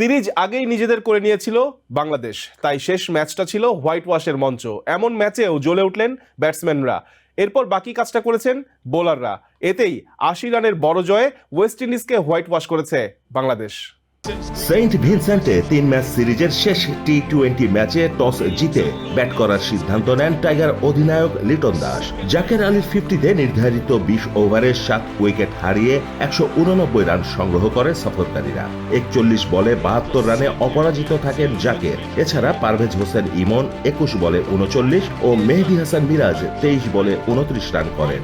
Series আগেই নিজেদের করে নিয়েছিল বাংলাদেশ। তাই শেষ ম্যাচটা ছিল হোয়াইট ওয়াশের মঞ্চ। এমন ম্যাচেও জ্বলে উঠলেন ব্যাটসম্যানরা। এরপর বাকি কাজটা করেছেন বোলাররা। এতেই আশি রানের বড় জয়ে ওয়েস্ট ইন্ডিজকে হোয়াইট ওয়াশ করেছে বাংলাদেশ। সেন্ট ভিনসেন্টে তিন ম্যাচ সিরিজের শেষ টি টোয়েন্টি ম্যাচে টস জিতে ব্যাট করার সিদ্ধান্ত নেন টাইগার অধিনায়ক লিটন দাস। জাকের আলীর ফিফটিতে নির্ধারিত বিশ ওভারে সাত উইকেট হারিয়ে একশো উননব্বই রান সংগ্রহ করে সফরকারীরা। একচল্লিশ বলে বাহাত্তর রানে অপরাজিত থাকেন জাকের। এছাড়া পারভেজ হোসেন ইমন একুশ বলে উনচল্লিশ ও মেহেদি হাসান মিরাজ তেইশ বলে উনত্রিশ রান করেন।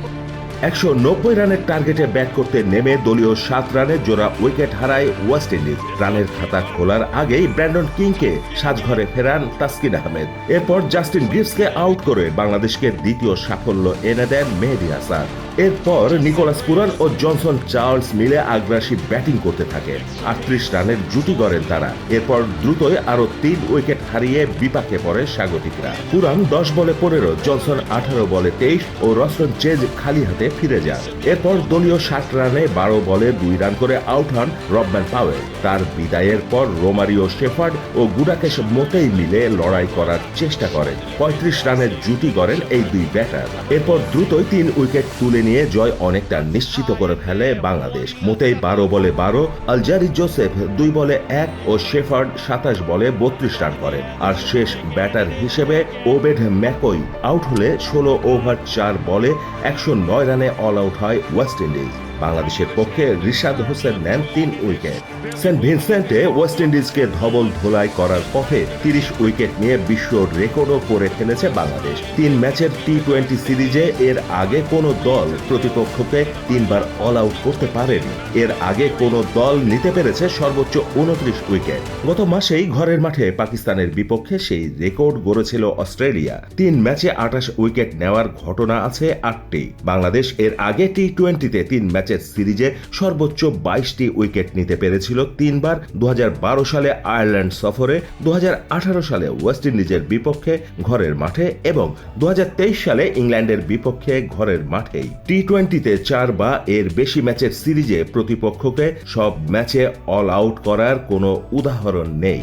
একশো নব্বই রানের টার্গেটে ব্যাট করতে নেমে দলীয় সাত রানে জোড়া উইকেট হারায় ওয়েস্ট ইন্ডিজ। রানের খাতা খোলার আগেই ব্র্যান্ডন কিংকে সাজঘরে ফেরান তাসকিন আহমেদ। এরপর জাস্টিন গ্রিভসকে আউট করে বাংলাদেশকে দ্বিতীয় সাফল্য এনে দেন মেহেদি হাসান। এরপর নিকোলাস পুরান ও জনসন চার্লস মিলে আগ্রাসী ব্যাটিং করতে থাকে। আটত্রিশ রানের জুটি গড়েন তারা। এরপর দ্রুতই আরও তিন উইকেট হারিয়ে বিপাকে পড়ে স্বাগতিকরা। পুরান দশ বলে পনেরো, জনসন আঠারো বলে তেইশ ও রসন চেজ খালি হাতে ফিরে যান। এরপর দলীয় ষাট রানে বারো বলে দুই রান করে আউট হন রবম্যান পাওয়েল। তার বিদায়ের পর রোমারিও শেফার্ড ও গুডাকেশ মোটেই মিলে লড়াই করার চেষ্টা করেন। পঁয়ত্রিশ রানের জুটি করেন এই দুই ব্যাটার। এরপর দ্রুতই তিন উইকেট তুলে নিয়ে জয় অনেকটা নিশ্চিত করে ফেলে বাংলাদেশ। মোটেই বারো বলে বারো, আলজারি জোসেফ দুই বলে এক ও শেফার্ড সাতাশ বলে বত্রিশ রান করেন। আর শেষ ব্যাটার হিসেবে ওবেড ম্যাকই আউট হলে ষোলো ওভার চার বলে একশো নয় রানে অল আউট হয় ওয়েস্ট ইন্ডিজ বাংলাদেশের পক্ষে রিশাদ হোসেন নেন তিন উইকেট। সেন্ট ভিনসেন্টে ওয়েস্ট ইন্ডিজকে ধবল ধোলাই করার পথে তিরিশ উইকেট নিয়ে বিশ্ব রেকর্ডও করে ফেলেছে বাংলাদেশ। তিন ম্যাচের টি টোয়েন্টি সিরিজে এর আগে কোনো দল প্রতিপক্ষকে তিনবার অল আউট করতে পারেনি। এর আগে কোনো দল নিতে পেরেছে সর্বোচ্চ উনত্রিশ উইকেট। গত মাসেই ঘরের মাঠে পাকিস্তানের বিপক্ষে সেই রেকর্ড গড়েছিল অস্ট্রেলিয়া। তিন ম্যাচে আঠাশ উইকেট নেওয়ার ঘটনা আছে আটটি। বাংলাদেশ এর আগে টি টোয়েন্টিতে তিন ম্যাচের সিরিজে সর্বোচ্চ বাইশটি উইকেট নিতে পেরেছিল তিনবার দু হাজার বারো সালে আয়ারল্যান্ড সফরে দু হাজার আঠারো সালে ওয়েস্ট ইন্ডিজের বিপক্ষে ঘরের মাঠে এবং দু হাজার তেইশ সালে ইংল্যান্ডের বিপক্ষে ঘরের মাঠেই। টি টোয়েন্টিতে চার বা এর বেশি ম্যাচের সিরিজে প্রতিপক্ষকে সব ম্যাচে অল আউট করার কোনো উদাহরণ নেই।